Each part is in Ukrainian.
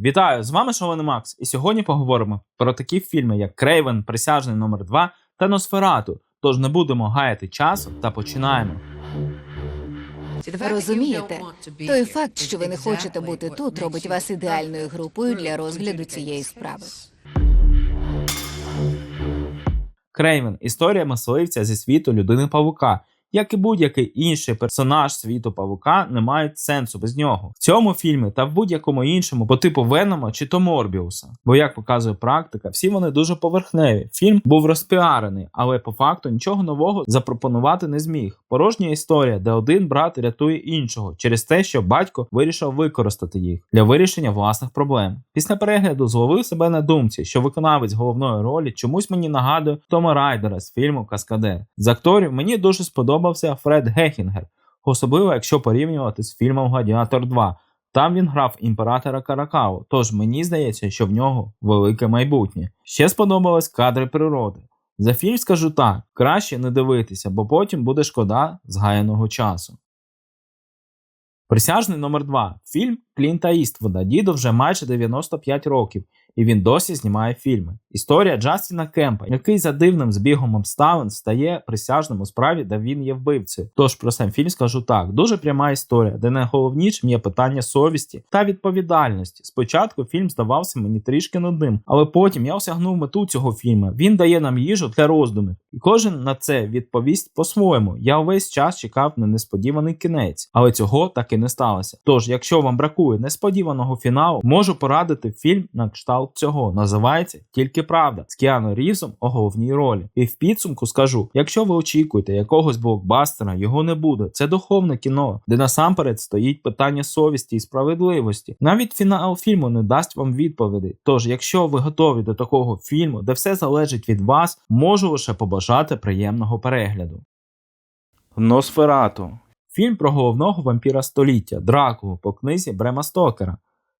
Вітаю! З вами Шовен Макс, і сьогодні поговоримо про такі фільми, як Крейвен, Присяжний номер 2 та Носферату. Тож не будемо гаяти часу та починаємо. Розумієте, той факт, що ви не хочете бути тут, робить вас ідеальною групою для розгляду цієї справи. Крейвен історія мисливця зі світу людини павука. Як і будь-який інший персонаж світу павука, не мають сенсу без нього. В цьому фільмі та в будь-якому іншому по типу Венома чи то Морбіуса. Бо як показує практика, всі вони дуже поверхневі. Фільм був розпіарений, але по факту нічого нового запропонувати не зміг. Порожня історія, де один брат рятує іншого через те, що батько вирішив використати їх для вирішення власних проблем. Після перегляду зловив себе на думці, що виконавець головної ролі чомусь мені нагадує Тома Райдера з фільму Каскадер. З акторів мені дуже сподобався Фред Гехінгер, особливо якщо порівнювати з фільмом Гладіатор 2. Там він грав імператора Каракау, тож мені здається, що в нього велике майбутнє. Ще сподобались кадри природи. За фільм скажу так: краще не дивитися, бо потім буде шкода згаяного часу. Присяжний номер 2 Фільм Клінта Іствуда. Діду вже майже 95 років, і він досі знімає фільми. Історія Джастіна Кемпа, який за дивним збігом обставин стає присяжним у справі, де він є вбивцею. Тож про сам фільм скажу так: дуже пряма історія, де найголовнішим є питання совісті та відповідальності. Спочатку фільм здавався мені трішки нудним, але потім я осягнув мету цього фільму. Він дає нам їжу для роздумів, і кожен на це відповість по-своєму. Я увесь час чекав на несподіваний кінець, але цього так і не сталося. Тож, якщо вам бракує несподіваного фіналу, можу порадити фільм на кшталт цього. Називається Тільки правда з Кіану Рівзом у головній ролі. І в підсумку скажу: якщо ви очікуєте якогось блокбастера, його не буде. Це духовне кіно, де насамперед стоїть питання совісті і справедливості. Навіть фінал фільму не дасть вам відповіді. Тож, якщо ви готові до такого фільму, де все залежить від вас, можу лише побажати приємного перегляду. Носферату Фільм про головного вампіра століття Дракулу по книзі Брема Стокера.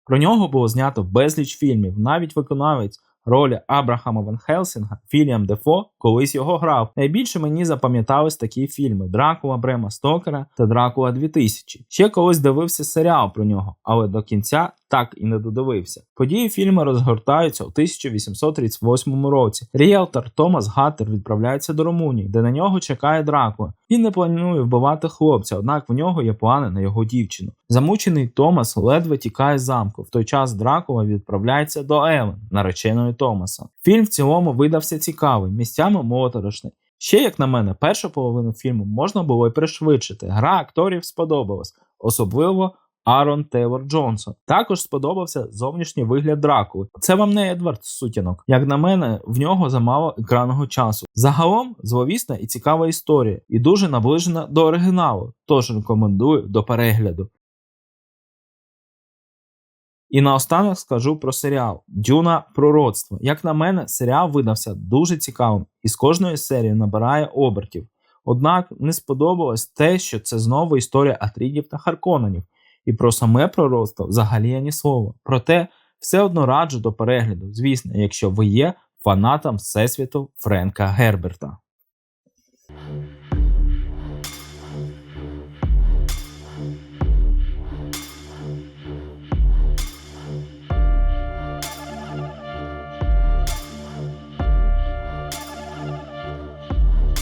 Про нього було знято безліч фільмів, навіть виконавець ролі Абрахама Ван Хелсінга Філіам Дефо колись його грав. Найбільше мені запам'ятались такі фільми: Дракула Брема Стокера та Дракула 2000. Ще колись дивився серіал про нього, але до кінця так і не додивився. Події фільму розгортаються у 1838 році. Ріелтор Томас Гаттер відправляється до Румунії, де на нього чекає Дракула. Він не планує вбивати хлопця, однак в нього є плани на його дівчину. Замучений Томас ледве тікає з замку. В той час Дракула відправляється до Елен, нареченої Томаса. Фільм в цілому видався цікавий, місцями моторошний. Ще, як на мене, першу половину фільму можна було й пришвидшити. Гра акторів сподобалась, особливо Арон Тейлор Джонсон. Також сподобався зовнішній вигляд Дракули. Це вам не Едвард Сутінок. Як на мене, в нього замало екранного часу. Загалом зловісна і цікава історія, і дуже наближена до оригіналу. Тож рекомендую до перегляду. І наостанок скажу про серіал Дюна Пророцтво. Як на мене, серіал видався дуже цікавим і з кожної серії набирає обертів. Однак не сподобалось те, що це знову історія Атрідів та Харконанів, і про саме пророцтво взагалі ані слова. Проте все одно раджу до перегляду, звісно, якщо ви є фанатом всесвіту Френка Герберта.